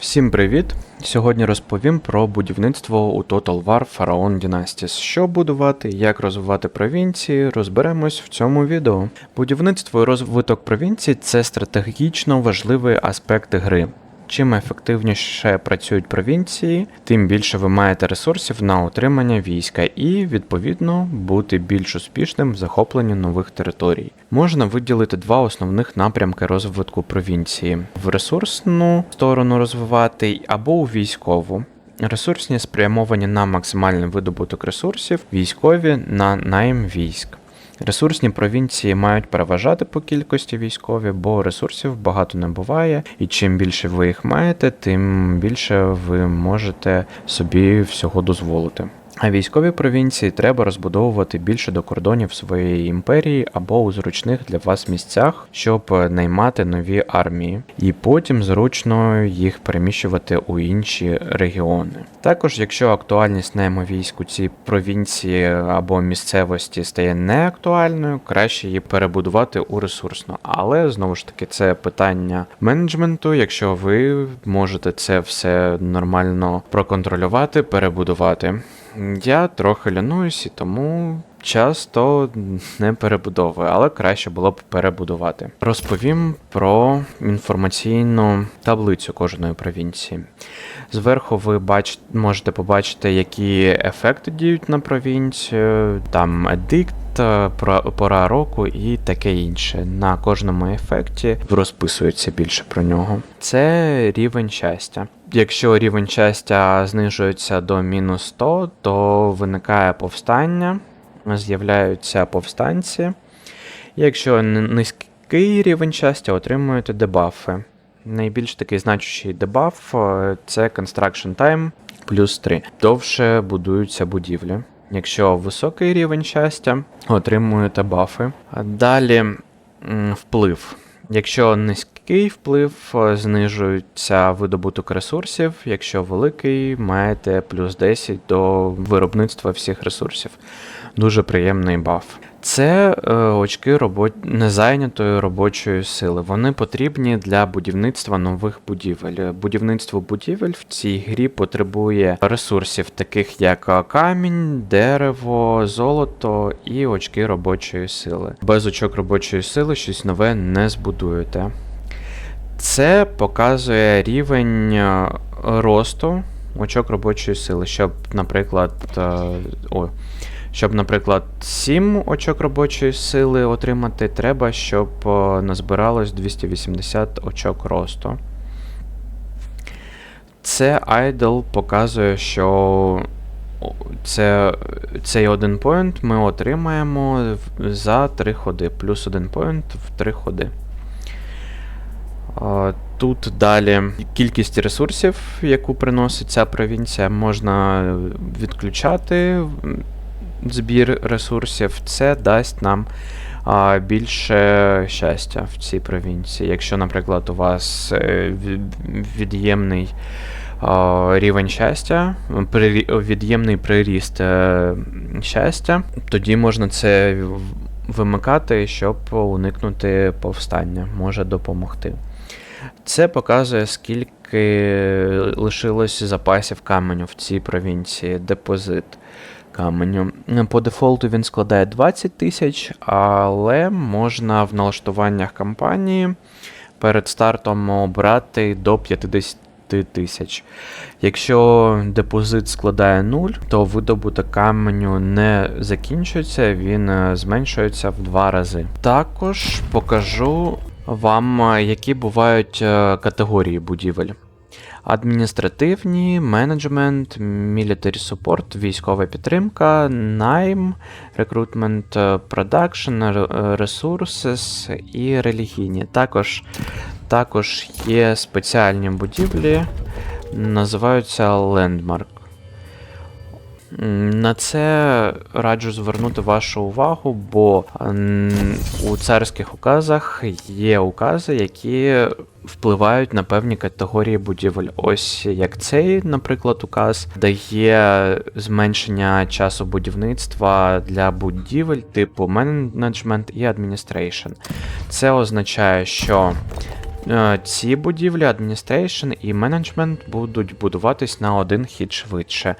Всім привіт! Сьогодні розповім про будівництво у Total War Pharaon Dynasties. Що будувати, як розвивати провінції, розберемось в цьому відео. Будівництво і розвиток провінцій це стратегічно важливий аспект гри. Чим ефективніше працюють провінції, тим більше ви маєте ресурсів на отримання війська і, відповідно, бути більш успішним в захопленні нових територій. Можна виділити два основних напрямки розвитку провінції: в ресурсну сторону розвивати або у військову. Ресурсні спрямовані на максимальний видобуток ресурсів, військові на найм військ. Ресурсні провінції мають переважати по кількості військові, бо ресурсів багато не буває, і чим більше ви їх маєте, тим більше ви можете собі всього дозволити. А військові провінції треба розбудовувати більше до кордонів своєї імперії або у зручних для вас місцях, щоб наймати нові армії, і потім зручно їх переміщувати у інші регіони. Також, якщо актуальність найму військ у цій провінції або місцевості стає неактуальною, краще її перебудувати у ресурсно. Але знову ж таки, це питання менеджменту. Якщо ви можете це все нормально проконтролювати, перебудувати. Я трохи лянуюсь і тому часто не перебудовую, але краще було б перебудувати. Розповім про інформаційну таблицю кожної провінції. Зверху ви бач... можете побачити, які ефекти діють на провінцію, там едикт, пора року і таке інше. На кожному ефекті розписується більше про нього. Це рівень щастя. Якщо рівень щастя знижується до мінус 100, то виникає повстання, з'являються повстанці. Якщо низький рівень щастя, отримуєте дебафи. Найбільш такий значущий дебаф е, це Construction Time плюс 3. Довше будуються будівлі. Якщо високий рівень щастя, отримуєте бафи. Далі вплив. Якщо низький вплив, е, знижується видобуток ресурсів. Якщо великий, маєте плюс 10 до виробництва всіх ресурсів. Дуже приємний баф. Це е, очки робо... незайнятої робочої сили. Вони потрібні для будівництва нових будівель. Будівництво будівель в цій грі потребує ресурсів, таких як е, камінь, дерево, золото і очки робочої сили. Без очок робочої сили щось нове не збудуєте. Це показує рівень е, росту очок робочої сили, щоб, наприклад, е, о, щоб, наприклад, 7 очок робочої сили отримати, треба, щоб е, назбиралось 280 очок росту. Це idle показує, що це, цей один поінт ми отримаємо за 3 ходи, плюс один поінт в 3 ходи. Тут далі кількість ресурсів, яку приносить ця провінція, можна відключати збір ресурсів. Це дасть нам більше щастя в цій провінції. Якщо, наприклад, у вас е, від'ємний рівень щастя, від'ємний приріст е, щастя, тоді можна це вимикати, щоб уникнути повстання, може допомогти. Це показує, скільки лишилось запасів каменю в цій провінції, депозит каменю. По дефолту він складає 20 тисяч, але можна в налаштуваннях кампанії перед стартом обрати до 50 тисяч. Якщо депозит складає 0, то видобуток каменю не закінчується, він е, зменшується в два рази. Також покажу вам, е, які бувають е, категорії будівель. Адміністративні, менеджмент, military support, військова підтримка, найм, recruitment, е, production, ре- е, resources і релігійні. Також, також є спеціальні будівлі, називаються landmark. На це раджу звернути вашу увагу, бо у царських указах є укази, які впливають на певні категорії будівель. Ось як цей, наприклад, указ дає зменшення часу будівництва для будівель типу менеджмент і адміністрейшн. Це означає, що Ці будівлі, адміністрейшн і менеджмент будуть будуватись на один хід швидше.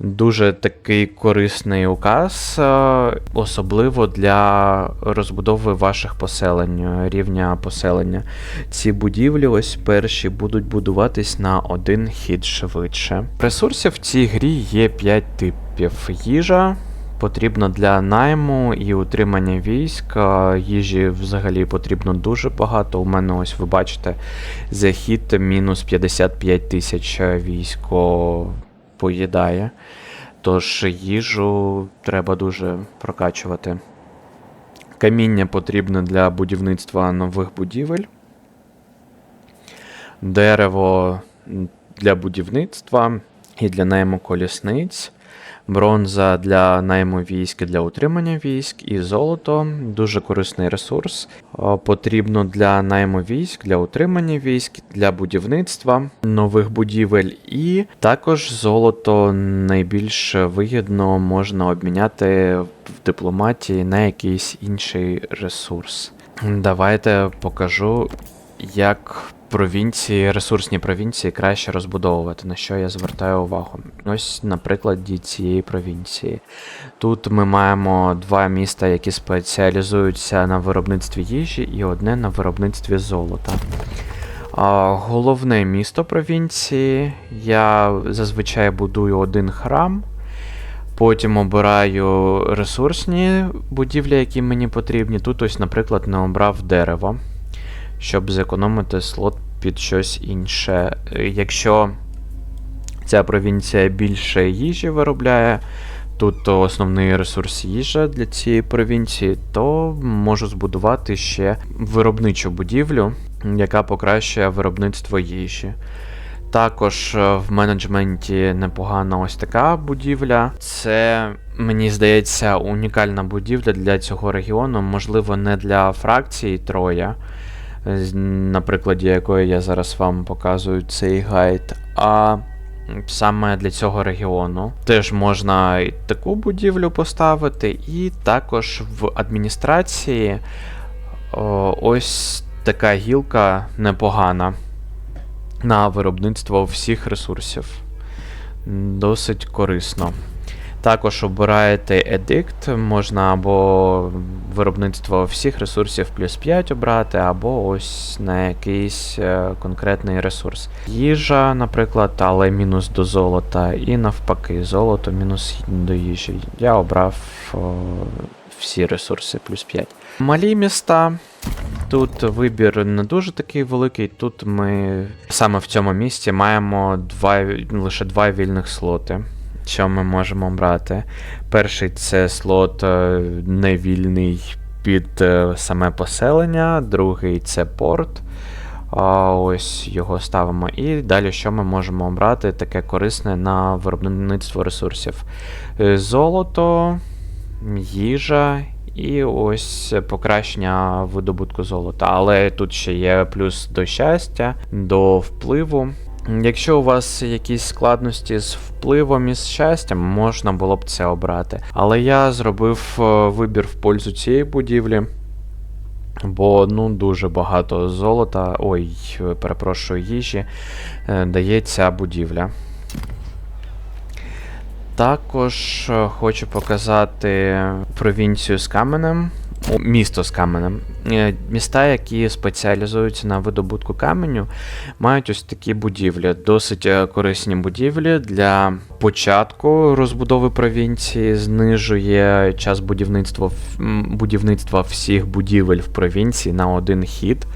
Дуже такий корисний указ, е, особливо для розбудови ваших поселень, е, рівня поселення. Ці будівлі, ось перші, будуть будуватись на один хід швидше. Ресурсів в цій грі є 5 типів їжа. Потрібно для найму і утримання військ. Їжі взагалі потрібно дуже багато. У мене ось ви бачите захід мінус 55 тисяч військо поїдає. Тож їжу треба дуже прокачувати. Каміння потрібне для будівництва нових будівель. Дерево для будівництва і для найму колісниць. Бронза для найму військ для утримання військ, і золото дуже корисний ресурс. Е, Потрібно для найму військ, для утримання військ, для будівництва нових будівель, і також золото найбільш вигідно можна обміняти в дипломатії на якийсь інший ресурс. Давайте покажу, як провінції, ресурсні провінції краще розбудовувати, на що я звертаю увагу. Ось, на прикладі цієї провінції. Тут ми маємо два міста, які спеціалізуються на виробництві їжі, і одне на виробництві золота. А, Головне місто провінції. Я зазвичай будую один храм. Потім обираю ресурсні будівлі, які мені потрібні. Тут, ось, наприклад, не обрав дерево щоб зекономити слот під щось інше. Е, Якщо ця провінція більше їжі виробляє, тут основний ресурс їжа для цієї провінції, то можу збудувати ще виробничу будівлю, яка покращує виробництво їжі. Також е, в менеджменті непогана ось така будівля. Це, мені здається, унікальна будівля для цього регіону, можливо, не для фракції Троя, на прикладі якої я зараз вам показую цей гайд, а саме для цього регіону. Теж можна і таку будівлю поставити, і також в адміністрації ось така гілка непогана на виробництво всіх ресурсів. Досить корисно. Також обираєте едикт, можна або виробництво всіх ресурсів плюс 5 обрати, або ось на якийсь е, конкретний ресурс. Їжа, наприклад, але мінус до золота, і навпаки, золото мінус до їжі. Я обрав о, всі ресурси плюс 5. Малі міста. Тут вибір не дуже такий великий. Тут ми саме в цьому місці маємо два, лише два вільних слоти, що ми можемо брати. Перший це слот е, невільний під е, саме поселення, другий це порт. Ось його ставимо. І далі, що ми можемо обрати, таке корисне на виробництво ресурсів. Е, Золото, їжа і ось покращення видобутку золота. Але тут ще є плюс до щастя, до впливу. Якщо у вас якісь складності з впливом і з щастям, можна було б це обрати. Але я зробив е, вибір в пользу цієї будівлі. Бо ну дуже багато золота, ой, перепрошую, їжі е, дає ця будівля. Також е, хочу показати провінцію з каменем, місто з каменем. Е, Міста, які спеціалізуються на видобутку каменю, мають ось такі будівлі. Досить е, корисні будівлі для початку розбудови провінції, знижує час будівництва, будівництва всіх будівель в провінції на один хід.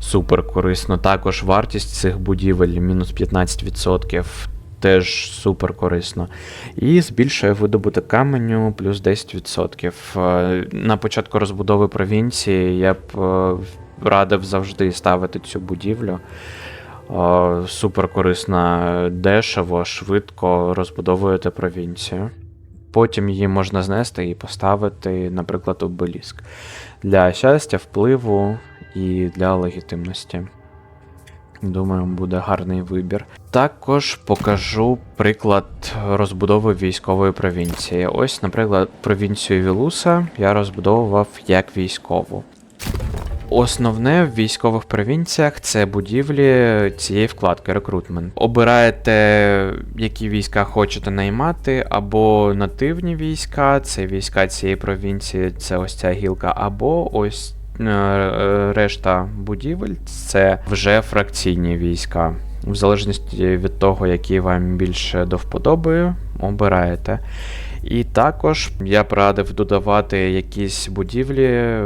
Супер корисно. Також вартість цих будівель мінус 15%. Теж супер корисно. І збільшує видобуток каменю плюс 10%. Е, На початку розбудови провінції я б е, радив завжди ставити цю будівлю. Е, Супер корисна, дешево, швидко розбудовуєте провінцію. Потім її можна знести і поставити, наприклад, обеліск. Для щастя, впливу і для легітимності. Думаю, буде гарний вибір. Також покажу приклад розбудови військової провінції. Ось, наприклад, провінцію Вілуса я розбудовував як військову. Основне в військових провінціях це будівлі цієї вкладки рекрутмент. Обираєте, які війська хочете наймати, або нативні війська, це війська цієї провінції, це ось ця гілка, або ось решта будівель це вже фракційні війська. В залежності від того, які вам більше до вподоби, обираєте. І також я б радив додавати якісь будівлі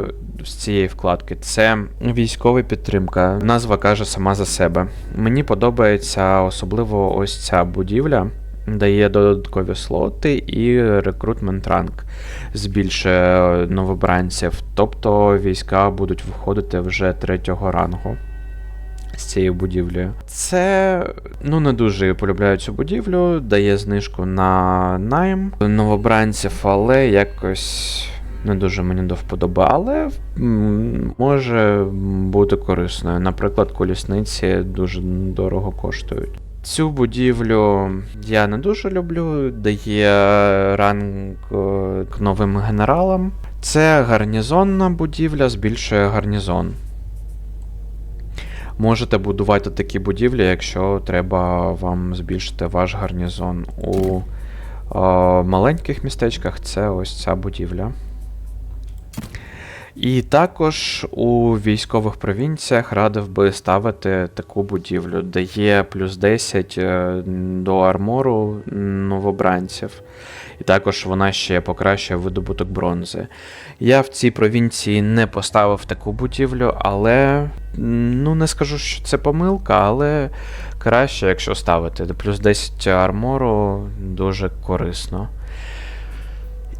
з цієї вкладки. Це військова підтримка. Назва каже сама за себе. Мені подобається особливо ось ця будівля. Дає додаткові слоти і рекрутмент ранг збільшує новобранців. Тобто війська будуть виходити вже третього рангу з цією будівлею. Це ну не дуже полюбляю цю будівлю, дає знижку на найм новобранців, але якось не дуже мені до вподоби, але може бути корисною. Наприклад, колісниці дуже дорого коштують. Цю будівлю я не дуже люблю, дає ранг е, к новим генералам. Це гарнізонна будівля, збільшує гарнізон. Можете будувати такі будівлі, якщо треба вам збільшити ваш гарнізон. У е, маленьких містечках це ось ця будівля. І також у військових провінціях радив би ставити таку будівлю, де є плюс 10 е, до армору новобранців. І також вона ще покращує видобуток бронзи. Я в цій провінції не поставив таку будівлю, але ну не скажу, що це помилка, але краще, якщо ставити. Плюс 10 армору дуже корисно.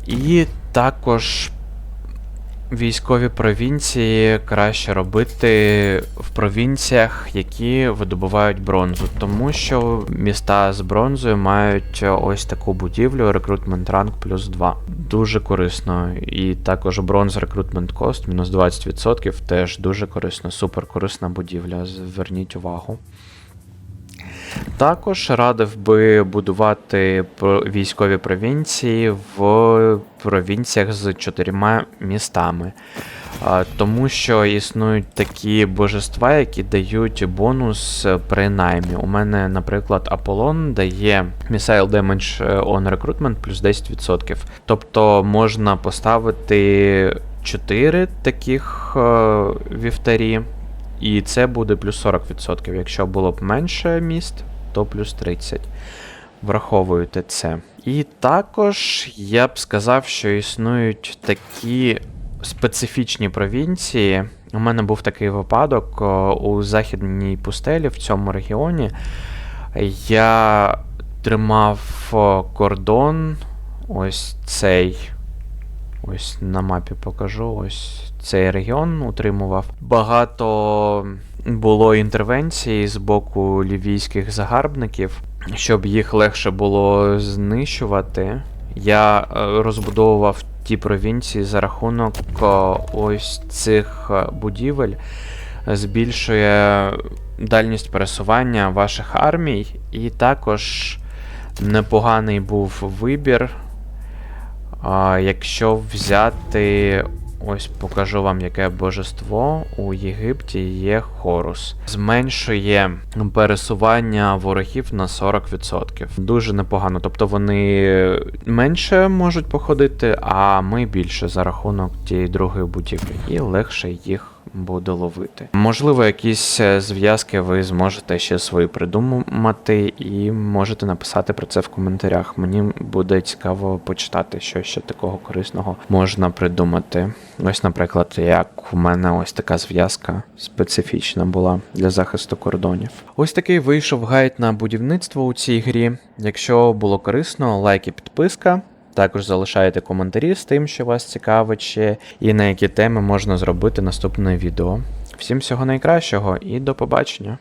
І також військові провінції краще робити в провінціях, які видобувають бронзу, тому що міста з бронзою мають ось таку будівлю рекрутмент ранг плюс 2. Дуже корисно. І також бронз рекрутмент кост мінус 20% теж дуже корисно, супер корисна будівля. Зверніть увагу. Також радив би будувати військові провінції в провінціях з чотирма містами. Тому що існують такі божества, які дають бонус при наймі. У мене, наприклад, Аполлон дає Missile Damage on Recruitment плюс 10%. Тобто можна поставити 4 таких е, вівтарі, і це буде плюс 40%. Якщо було б менше міст, то плюс 30. Враховуєте це. І також я б сказав, що існують такі специфічні провінції. У мене був такий випадок у західній пустелі в цьому регіоні. Я тримав кордон, ось цей. Ось на мапі покажу. Ось цей регіон утримував. Багато було інтервенцій з боку лівійських загарбників, щоб їх легше було знищувати. Я е, розбудовував ті провінції за рахунок е, ось цих е, будівель, збільшує дальність пересування ваших армій, і також непоганий був вибір. Якщо взяти, ось покажу вам, яке божество у Єгипті є Хорус. Зменшує пересування ворогів на 40%. Дуже непогано. Тобто вони менше можуть походити, а ми більше за рахунок тієї другої будівлі. І легше їх буде ловити. Можливо, якісь е, зв'язки ви зможете ще свої придумати, і можете написати про це в коментарях. Мені буде цікаво почитати, що ще такого корисного можна придумати. Ось, наприклад, як у мене ось така зв'язка специфічна була для захисту кордонів. Ось такий вийшов гайд на будівництво у цій грі. Якщо було корисно, лайк і підписка. Також залишайте коментарі з тим, що вас цікавить ще, і на які теми можна зробити наступне відео. Всім всього найкращого і до побачення!